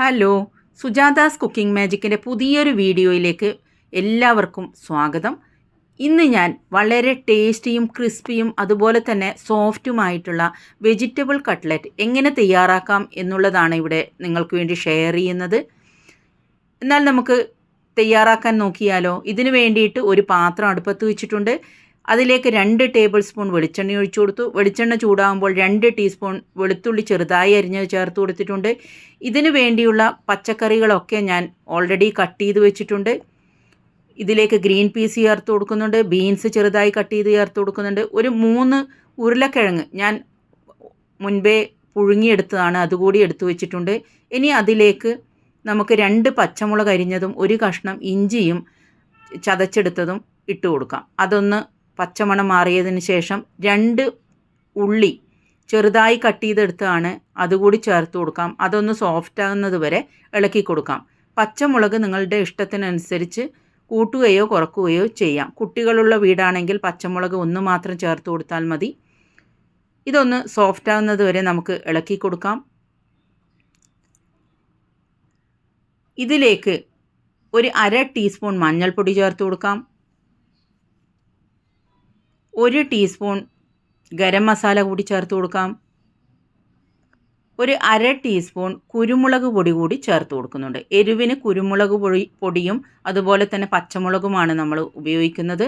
Hello സുജാതാസ് cooking മാജിക്കിന്റെ പുതിയൊരു വീഡിയോയിലേക്ക് എല്ലാവർക്കും സ്വാഗതം. ഇന്ന് ഞാൻ വളരെ ടേസ്റ്റിയും ക്രിസ്പിയും അതുപോലെ തന്നെ സോഫ്റ്റുമായിട്ടുള്ള വെജിറ്റബിൾ കട്ട്ലറ്റ് എങ്ങനെ തയ്യാറാക്കാം എന്നുള്ളതാണ് ഇവിടെ നിങ്ങൾക്ക് വേണ്ടി ഷെയർ ചെയ്യുന്നത്. എന്നാൽ നമുക്ക് തയ്യാറാക്കാൻ നോക്കിയാലോ ഇതിനു വേണ്ടിയിട്ട് ഒരു പാത്രം അടുപ്പത്ത് വെച്ചിട്ടുണ്ട്. അതിലേക്ക് രണ്ട് ടേബിൾ സ്പൂൺ വെളിച്ചെണ്ണ ഒഴിച്ചു കൊടുത്തു. വെളിച്ചെണ്ണ ചൂടാകുമ്പോൾ രണ്ട് ടീസ്പൂൺ വെളുത്തുള്ളി ചെറുതായി അരിഞ്ഞത് ചേർത്ത് കൊടുത്തിട്ടുണ്ട്. ഇതിന് വേണ്ടിയുള്ള പച്ചക്കറികളൊക്കെ ഞാൻ ഓൾറെഡി കട്ട് ചെയ്ത് വെച്ചിട്ടുണ്ട്. ഇതിലേക്ക് ഗ്രീൻ പീസ് ചേർത്ത് കൊടുക്കുന്നുണ്ട്. ബീൻസ് ചെറുതായി കട്ട് ചെയ്ത് ചേർത്ത് കൊടുക്കുന്നുണ്ട്. ഒരു മൂന്ന് ഉരുളക്കിഴങ്ങ് ഞാൻ മുൻപേ പുഴുങ്ങിയെടുത്തതാണ്. അതുകൂടി എടുത്തു വെച്ചിട്ടുണ്ട്. ഇനി അതിലേക്ക് നമുക്ക് രണ്ട് പച്ചമുളക് അരിഞ്ഞതും ഒരു കഷ്ണം ഇഞ്ചിയും ചതച്ചെടുത്തതും ഇട്ട് കൊടുക്കാം. അതൊന്ന് പച്ചമണം മാറിയതിന് ശേഷം രണ്ട് ഉള്ളി ചെറുതായി കട്ട് ചെയ്തെടുത്താണ് അതുകൂടി ചേർത്ത് കൊടുക്കാം. അതൊന്ന് സോഫ്റ്റ് ആകുന്നത് വരെ ഇളക്കി കൊടുക്കാം. പച്ചമുളക് നിങ്ങളുടെ ഇഷ്ടത്തിനനുസരിച്ച് കൂട്ടുകയോ കുറക്കുകയോ ചെയ്യാം. കുട്ടികളുള്ള വീടാണെങ്കിൽ പച്ചമുളക് ഒന്ന് മാത്രം ചേർത്ത് കൊടുത്താൽ മതി. ഇതൊന്ന് സോഫ്റ്റ് ആകുന്നത് വരെ നമുക്ക് ഇളക്കി കൊടുക്കാം. ഇതിലേക്ക് ഒരു അര ടീസ്പൂൺ മഞ്ഞൾപ്പൊടി ചേർത്ത് കൊടുക്കാം. ഒരു ടീസ്പൂൺ ഗരം മസാല കൂടി ചേർത്ത് കൊടുക്കാം. ഒരു അര ടീസ്പൂൺ കുരുമുളക് പൊടി കൂടി ചേർത്ത് കൊടുക്കുന്നുണ്ട്. എരിവിന് കുരുമുളക് പൊടി പൊടിയും അതുപോലെ തന്നെ പച്ചമുളകുമാണ് നമ്മൾ ഉപയോഗിക്കുന്നത്.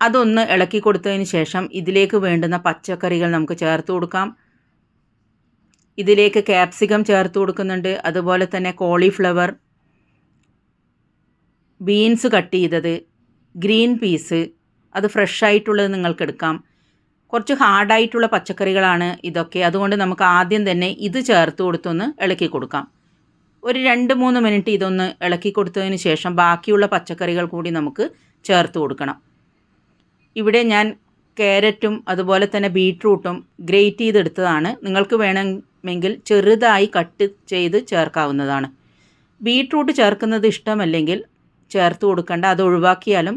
അതൊന്ന് ഇളക്കി കൊടുത്തതിന് ശേഷം ഇതിലേക്ക് വേണ്ടുന്ന പച്ചക്കറികൾ നമുക്ക് ചേർത്ത് കൊടുക്കാം. ഇതിലേക്ക് ക്യാപ്സിക്കം ചേർത്ത് കൊടുക്കുന്നുണ്ട്. അതുപോലെ തന്നെ കോളിഫ്ലവർ ബീൻസ് കട്ട് ചെയ്തത് ഗ്രീൻ പീസ് അത് ഫ്രഷ് ആയിട്ടുള്ളത് നിങ്ങൾക്ക് എടുക്കാം കുറച്ച് ഹാർഡായിട്ടുള്ള പച്ചക്കറികളാണ് ഇതൊക്കെ. അതുകൊണ്ട് നമുക്ക് ആദ്യം തന്നെ ഇത് ചേർത്ത് കൊടുത്തൊന്ന് ഇളക്കി കൊടുക്കാം. ഒരു രണ്ട് മൂന്ന് മിനിറ്റ് ഇതൊന്ന് ഇളക്കി കൊടുത്തതിന് ശേഷം ബാക്കിയുള്ള പച്ചക്കറികൾ കൂടി നമുക്ക് ചേർത്ത് കൊടുക്കണം. ഇവിടെ ഞാൻ ക്യാരറ്റും അതുപോലെ തന്നെ ബീട്രൂട്ടും ഗ്രേറ്റ് ചെയ്തെടുത്തതാണ്. നിങ്ങൾക്ക് വേണമെങ്കിൽ ചെറുതായി കട്ട് ചെയ്ത് ചേർക്കാവുന്നതാണ്. ബീട്രൂട്ട് ചേർക്കുന്നത് ഇഷ്ടമല്ലെങ്കിൽ ചേർത്ത് കൊടുക്കേണ്ട. അത് ഒഴിവാക്കിയാലും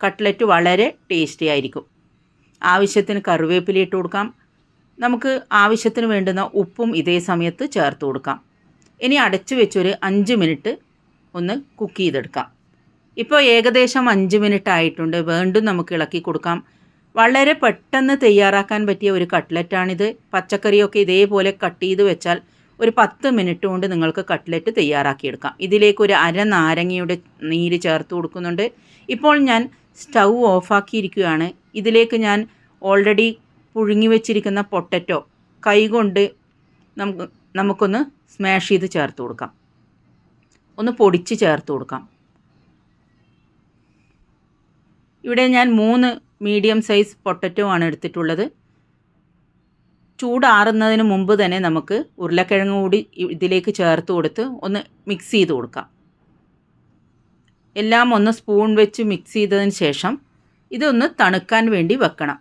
കട്ട്ലറ്റ് വളരെ ടേസ്റ്റി ആയിരിക്കും. ആവശ്യത്തിന് കറിവേപ്പില ഇട്ട് കൊടുക്കാം. നമുക്ക് ആവശ്യത്തിന് വേണ്ടുന്ന ഉപ്പും ഇതേ സമയത്ത് ചേർത്ത് കൊടുക്കാം. ഇനി അടച്ചു വെച്ചൊരു അഞ്ച് മിനിറ്റ് ഒന്ന് കുക്ക് ചെയ്തെടുക്കാം. ഇപ്പോൾ ഏകദേശം അഞ്ച് മിനിറ്റ് ആയിട്ടുണ്ട്. വീണ്ടും നമുക്ക് ഇളക്കി കൊടുക്കാം. വളരെ പെട്ടെന്ന് തയ്യാറാക്കാൻ പറ്റിയ ഒരു കട്ട്ലറ്റാണിത്. പച്ചക്കറിയൊക്കെ ഇതേപോലെ കട്ട് ചെയ്ത് വെച്ചാൽ ഒരു പത്ത് മിനിറ്റ് കൊണ്ട് നിങ്ങൾക്ക് കട്ട്ലറ്റ് തയ്യാറാക്കിയെടുക്കാം. ഇതിലേക്ക് ഒരു അര നാരങ്ങയുടെ നീര് ചേർത്ത് കൊടുക്കുന്നുണ്ട്. ഇപ്പോൾ ഞാൻ സ്റ്റൗ ഓഫാക്കിയിരിക്കുകയാണ്. ഇതിലേക്ക് ഞാൻ ഓൾറെഡി പുഴുങ്ങി വെച്ചിരിക്കുന്ന പൊട്ടറ്റോ കൈകൊണ്ട് നമുക്ക് നമുക്കൊന്ന് സ്മാഷ് ചെയ്ത് ചേർത്ത് കൊടുക്കാം. ഒന്ന് പൊടിച്ച് ചേർത്ത് കൊടുക്കാം. ഇവിടെ ഞാൻ മൂന്ന് മീഡിയം സൈസ് പൊട്ടറ്റോ ആണ് എടുത്തിട്ടുള്ളത്. ചൂടാറുന്നതിന് മുമ്പ് തന്നെ നമുക്ക് ഉരുളക്കിഴങ്ങ് കൂടി ഇതിലേക്ക് ചേർത്ത് കൊടുത്ത് ഒന്ന് മിക്സ് ചെയ്ത് കൊടുക്കാം. എല്ലാം ഒന്ന് സ്പൂൺ വെച്ച് മിക്സ് ചെയ്തതിന് ശേഷം ഇതൊന്ന് തണുക്കാൻ വേണ്ടി വെക്കണം.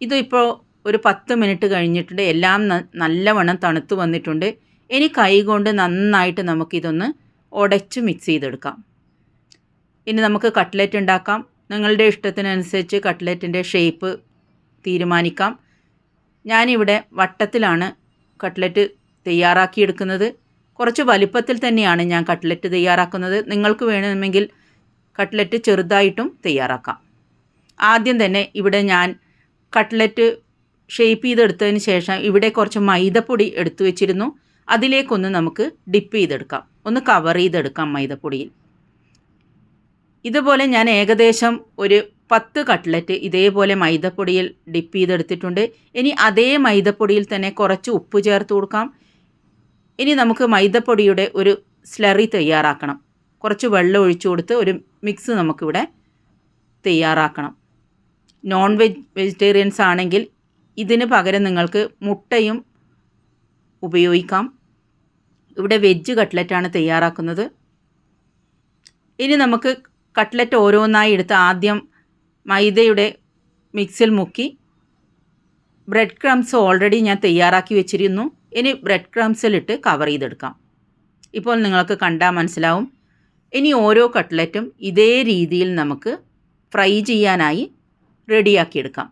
ഇതിപ്പോൾ ഒരു പത്ത് മിനിറ്റ് കഴിഞ്ഞിട്ടുണ്ട്. എല്ലാം നല്ലവണ്ണം തണുത്ത് വന്നിട്ടുണ്ട്. ഇനി കൈകൊണ്ട് നന്നായിട്ട് നമുക്കിതൊന്ന് ഉടച്ച് മിക്സ് ചെയ്തെടുക്കാം. ഇനി നമുക്ക് കട്ട്ലറ്റ് ഉണ്ടാക്കാം. നിങ്ങളുടെ ഇഷ്ടത്തിനനുസരിച്ച് കട്ട്ലറ്റിന്റെ ഷേപ്പ് തീരുമാനിക്കാം. ഞാനിവിടെ വട്ടത്തിലാണ് കട്ട്ലറ്റ് തയ്യാറാക്കിയെടുക്കുന്നത്. കുറച്ച് വലിപ്പത്തിൽ തന്നെയാണ് ഞാൻ കട്ട്ലറ്റ് തയ്യാറാക്കുന്നത്. നിങ്ങൾക്ക് വേണമെങ്കിൽ കട്ട്ലറ്റ് ചെറുതായിട്ടും തയ്യാറാക്കാം. ആദ്യം തന്നെ ഇവിടെ ഞാൻ കട്ട്ലറ്റ് ഷേപ്പ് ചെയ്തെടുത്തതിന് ശേഷം ഇവിടെ കുറച്ച് മൈദപ്പൊടി എടുത്തു വെച്ചിരുന്നു. അതിലേക്കൊന്ന് നമുക്ക് ഡിപ്പ് ചെയ്തെടുക്കാം. ഒന്ന് കവർ ചെയ്തെടുക്കാം മൈദപ്പൊടിയിൽ. ഇതുപോലെ ഞാൻ ഏകദേശം ഒരു പത്ത് കട്ട്ലറ്റ് ഇതേപോലെ മൈദപ്പൊടിയിൽ ഡിപ്പ് ചെയ്തെടുത്തിട്ടുണ്ട്. ഇനി അതേ മൈദപ്പൊടിയിൽ തന്നെ കുറച്ച് ഉപ്പ് ചേർത്ത് കൊടുക്കാം. ഇനി നമുക്ക് മൈദപ്പൊടിയുടെ ഒരു സ്ലറി തയ്യാറാക്കണം. കുറച്ച് വെള്ളം ഒഴിച്ചു കൊടുത്ത് ഒരു മിക്സ് നമുക്കിവിടെ തയ്യാറാക്കണം. നോൺ വെജ് വെജിറ്റേറിയൻസ് ആണെങ്കിൽ ഇതിന് പകരം നിങ്ങൾക്ക് മുട്ടയും ഉപയോഗിക്കാം. ഇവിടെ വെജ് കട്ട്ലറ്റാണ് തയ്യാറാക്കുന്നത്. ഇനി നമുക്ക് കട്ട്ലറ്റ് ഓരോന്നായി എടുത്ത് ആദ്യം മൈദയുടെ മിക്സിൽ മുക്കി. ബ്രെഡ് ക്രംസ് ഓൾറെഡി ഞാൻ തയ്യാറാക്കി വെച്ചിരുന്നു. ഇനി ബ്രെഡ് ക്രംസിലിട്ട് കവർ ചെയ്തെടുക്കാം. ഇപ്പോൾ നിങ്ങൾക്ക് കണ്ടാൽ മനസ്സിലാവും. ഇനി ഓരോ കട്ട്ലറ്റും ഇതേ രീതിയിൽ നമുക്ക് ഫ്രൈ ചെയ്യാനായി റെഡിയാക്കിയെടുക്കാം.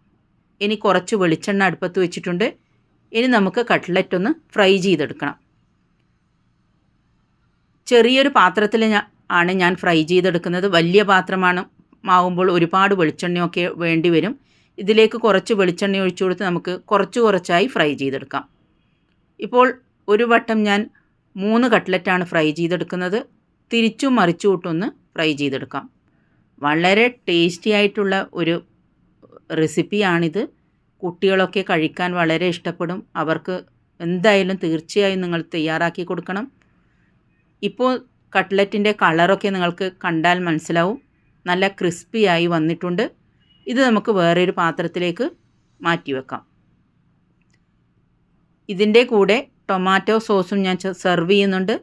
ഇനി കുറച്ച് വെളിച്ചെണ്ണ അടുപ്പത്ത് വെച്ചിട്ടുണ്ട്. ഇനി നമുക്ക് കട്ട്ലറ്റ് ഒന്ന് ഫ്രൈ ചെയ്തെടുക്കണം. ചെറിയൊരു പാത്രത്തിൽ ആണ് ഞാൻ ഫ്രൈ ചെയ്തെടുക്കുന്നത്. വലിയ പാത്രമാണ്. ആവുമ്പോൾ ഒരുപാട് വെളിച്ചെണ്ണയൊക്കെ വേണ്ടി വരും. ഇതിലേക്ക് കുറച്ച് വെളിച്ചെണ്ണ ഒഴിച്ചു കൊടുത്ത് നമുക്ക് കുറച്ച് കുറച്ചായി ഫ്രൈ ചെയ്തെടുക്കാം. ഇപ്പോൾ ഒരു വട്ടം ഞാൻ മൂന്ന് കട്ട്ലറ്റാണ് ഫ്രൈ ചെയ്തെടുക്കുന്നത്. തിരിച്ചും മറിച്ചു വിട്ടൊന്ന് ഫ്രൈ ചെയ്തെടുക്കാം. വളരെ ടേസ്റ്റി ആയിട്ടുള്ള ഒരു റെസിപ്പിയാണിത്. കുട്ടികളൊക്കെ കഴിക്കാൻ വളരെ ഇഷ്ടപ്പെടും. അവർക്ക് എന്തായാലും തീർച്ചയായും നിങ്ങൾ തയ്യാറാക്കി കൊടുക്കണം. ഇപ്പോൾ കട്ട്ലറ്റിന്റെ കളറൊക്കെ നിങ്ങൾക്ക് കണ്ടാൽ മനസ്സിലാവും. നല്ല ക്രിസ്പിയായി വന്നിട്ടുണ്ട്. ഇത് നമുക്ക് വേറൊരു പാത്രത്തിലേക്ക് മാറ്റി വെക്കാം. ഇതിന്റെ കൂടെ ടൊമാറ്റോ സോസും ഞാൻ സെർവ് ചെയ്യുന്നുണ്ട്.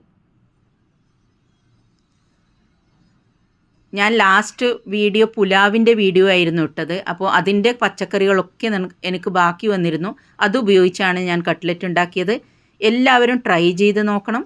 ഞാൻ ലാസ്റ്റ് വീഡിയോ പുലാവിന്റെ വീഡിയോ ആയിരുന്നു ഇട്ടത്. അപ്പോൾ അതിന്റെ പച്ചക്കറികളൊക്കെ എനിക്ക് ബാക്കി വന്നിരുന്നു. അത് ഉപയോഗിച്ചാണ് ഞാൻ കട്ട്ലറ്റ് ഉണ്ടാക്കിയത്. എല്ലാവരും ട്രൈ ചെയ്ത് നോക്കണം.